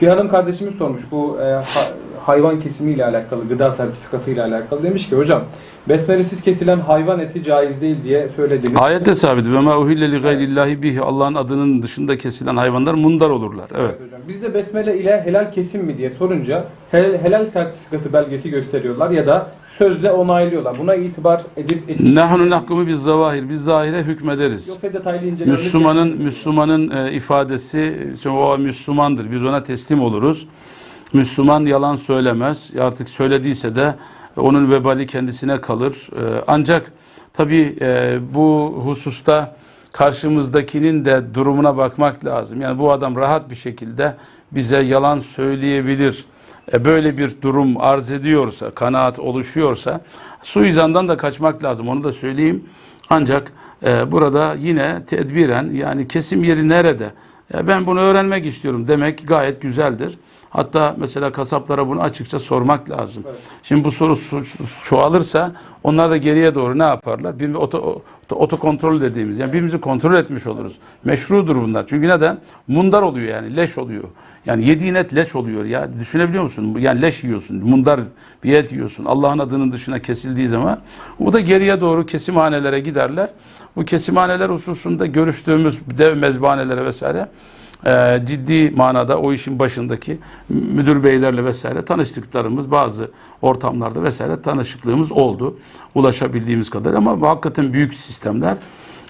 Bir hanım kardeşimiz sormuş bu e, hayvan kesimiyle alakalı, gıda sertifikası ile alakalı. Demiş ki hocam besmelesiz kesilen hayvan eti caiz değil diye söylediniz. Ayette sabit. Ve ma uhille li gayrillahi bihi. Allah'ın adının dışında kesilen hayvanlar mundar olurlar. Evet. Evet hocam. Biz de besmele ile helal kesim mi diye sorunca helal, helal sertifikası belgesi gösteriyorlar ya da sözle onaylıyorlar. Buna itibar edip, edip Nahnu nahkumu biz zavahir. Biz zahire hükmederiz. yoksa detaylı incelememiz Müslümanın Müslümanın e, ifadesi o Müslümandır. Biz ona teslim oluruz. Müslüman yalan söylemez. Artık söylediyse de onun vebali kendisine kalır. E, ancak tabii e, bu hususta karşımızdakinin de durumuna bakmak lazım. Yani bu adam rahat bir şekilde bize yalan söyleyebilir. E, böyle bir durum arz ediyorsa, kanaat oluşuyorsa suizandan da kaçmak lazım. Onu da söyleyeyim. Ancak e, burada yine tedbiren yani kesim yeri nerede? Ben bunu öğrenmek istiyorum demek gayet güzeldir. Hatta mesela kasaplara bunu açıkça sormak lazım. Şimdi bu soru çoğalırsa onlar da geriye doğru ne yaparlar? Bir oto, oto, otokontrol dediğimiz yani birbirimizi kontrol etmiş oluruz. Meşrudur bunlar. Çünkü neden? Mundar oluyor yani leş oluyor. Yani yediğin et leş oluyor ya. Düşünebiliyor musun? Yani leş yiyorsun. Mundar bir et yiyorsun. Allah'ın adının dışına kesildiği zaman bu da geriye doğru kesimhanelere giderler. Bu kesimhaneler hususunda görüştüğümüz dev mezbanelere vesaire e, ciddi manada o işin başındaki müdür beylerle vesaire tanıştıklarımız bazı ortamlarda vesaire tanışıklığımız oldu. Ulaşabildiğimiz kadar ama hakikaten büyük sistemler.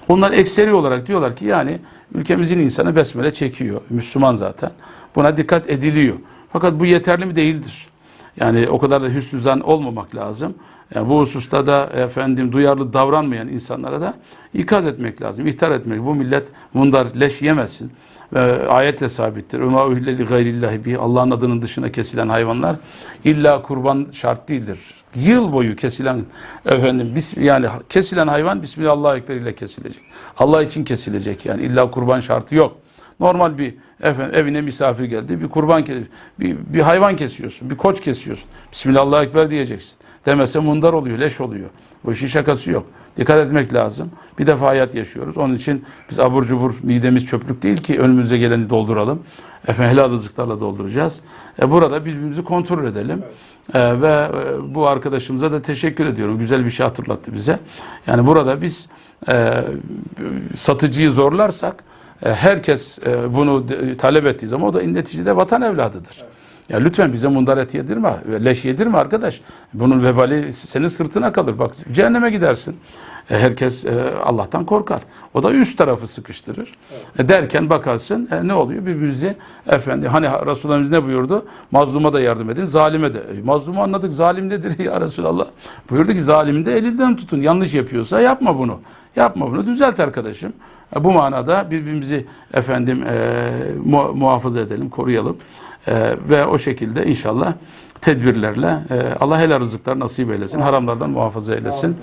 Onlar ekseri olarak diyorlar ki yani ülkemizin insanı besmele çekiyor. Müslüman zaten. Buna dikkat ediliyor. Fakat bu yeterli mi değildir. Yani o kadar da hüsnü zan olmamak lazım. Yani bu hususta da efendim duyarlı davranmayan insanlara da ikaz etmek lazım. İhtar etmek. Bu millet mundar leş yemesin. Ve ayetle sabittir. Öma uhille gayrillahi bi Allah'ın adının dışına kesilen hayvanlar illa kurban şart değildir. Yıl boyu kesilen efendim bis, yani kesilen hayvan Bismillah ekber ile kesilecek. Allah için kesilecek yani illa kurban şartı yok. Normal bir efendim, evine misafir geldi. Bir kurban bir, bir hayvan kesiyorsun. Bir koç kesiyorsun. Bismillah ekber diyeceksin. Demese mundar oluyor, leş oluyor. Bu işin şakası yok. Dikkat etmek lazım. Bir defa hayat yaşıyoruz. Onun için biz abur cubur midemiz çöplük değil ki önümüze geleni dolduralım. Efendim helal rızıklarla dolduracağız. E, burada birbirimizi kontrol edelim. E, ve e, bu arkadaşımıza da teşekkür ediyorum. Güzel bir şey hatırlattı bize. Yani burada biz e, satıcıyı zorlarsak herkes e, bunu talep ettiği zaman o da neticede vatan evladıdır. Ya lütfen bize mundar et yedirme, leş yedirme arkadaş. Bunun vebali senin sırtına kalır. Bak cehenneme gidersin. E, herkes e, Allah'tan korkar. O da üst tarafı sıkıştırır. E, derken bakarsın e, ne oluyor? Birbirimizi efendi hani Resulullah ne buyurdu? Mazluma da yardım edin, zalime de. E, mazlumu anladık. Zalim nedir ya Resulallah? Buyurdu ki zalimi de elinden tutun. Yanlış yapıyorsa yapma bunu. Yapma bunu. Düzelt arkadaşım. E, bu manada birbirimizi efendim e, mu- muhafaza edelim, koruyalım. Ee, ve o şekilde inşallah tedbirlerle e, Allah helal rızıklar nasip eylesin, haramlardan muhafaza eylesin.